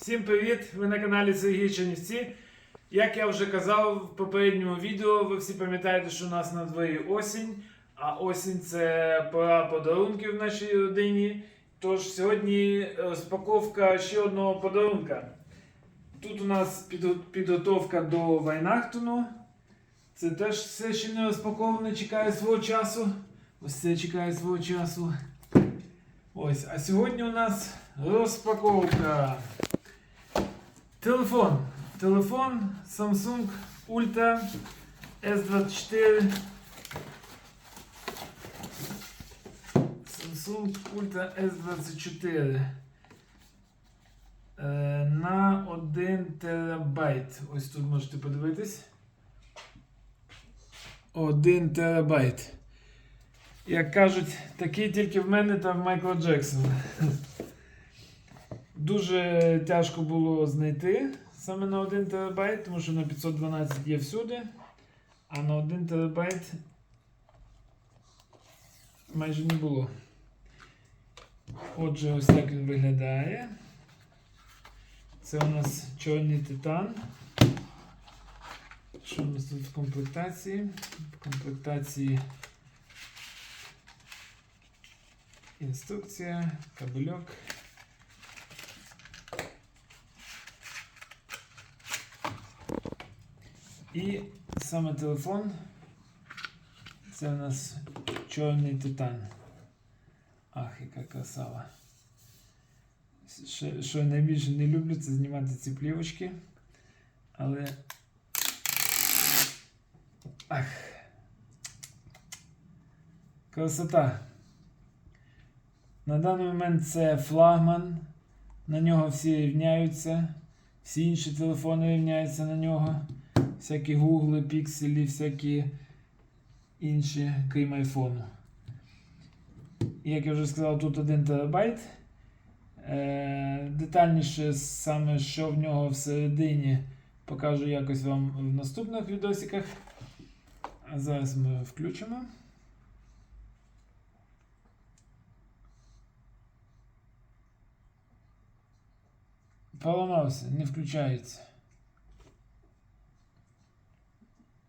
Всім привіт! Ви на каналі Сергій Чернівці. Як я вже казав в попередньому відео, ви всі пам'ятаєте, що у нас на дворі осінь, а осінь це пора подарунків в нашій родині. Тож сьогодні розпаковка ще одного подарунка. Тут у нас підготовка до Вайнахтону. Це теж все ще не розпаковане, чекає свого часу. Ось це чекає свого часу. Ось, а сьогодні у нас розпаковка. Телефон. Телефон Samsung Ultra S24. Samsung Ultra S24. Е, на 1 терабайт. Ось тут можете подивитись. 1 терабайт. Як кажуть, такий тільки в мене та в Майкла Джексона. Дуже тяжко було знайти саме на 1 терабайт, тому що на 512 є всюди, а на 1 терабайт майже не було. Отже, ось так він виглядає. Це у нас чорний титан. Що у нас тут в комплектації? В комплектації інструкція, кабельок. І саме телефон. Це у нас чорний титан. Ах, яка красава. Що, що я найбільше не люблю, це знімати ці плівочки. Але. Ах. Красота. На даний момент це флагман. На нього всі рівняються. Всі інші телефони рівняються на нього. Всякі гугли, пікселі, всякі інші, крім айфону. Як я вже сказав, тут 1 терабайт. Е, детальніше саме, що в нього всередині, покажу якось вам в наступних відосиках. А зараз ми включимо. Поламався, не включається.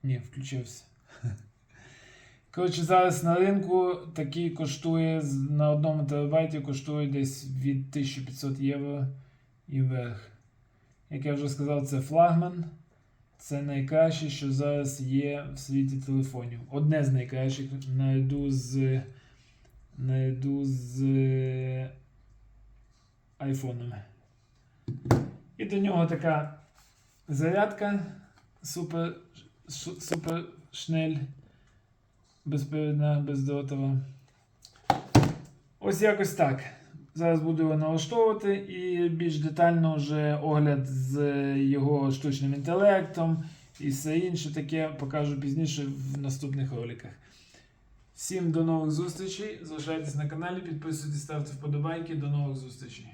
Ні, включився. Коротше, зараз на ринку такий коштує на одному терабайті коштує десь від 1500 євро і вверх. Як я вже сказав, це флагман. Це найкраще, що зараз є в світі телефонів. Одне з найкращих наряду з наряду з е, айфонами. І до нього така зарядка супер, супер шнель безпередна, бездротова. Ось якось так. Зараз буду його налаштовувати і більш детально вже огляд з його штучним інтелектом і все інше таке покажу пізніше в наступних роликах. Всім до нових зустрічей. Залишайтесь на каналі, підписуйтесь, ставте вподобайки. До нових зустрічей.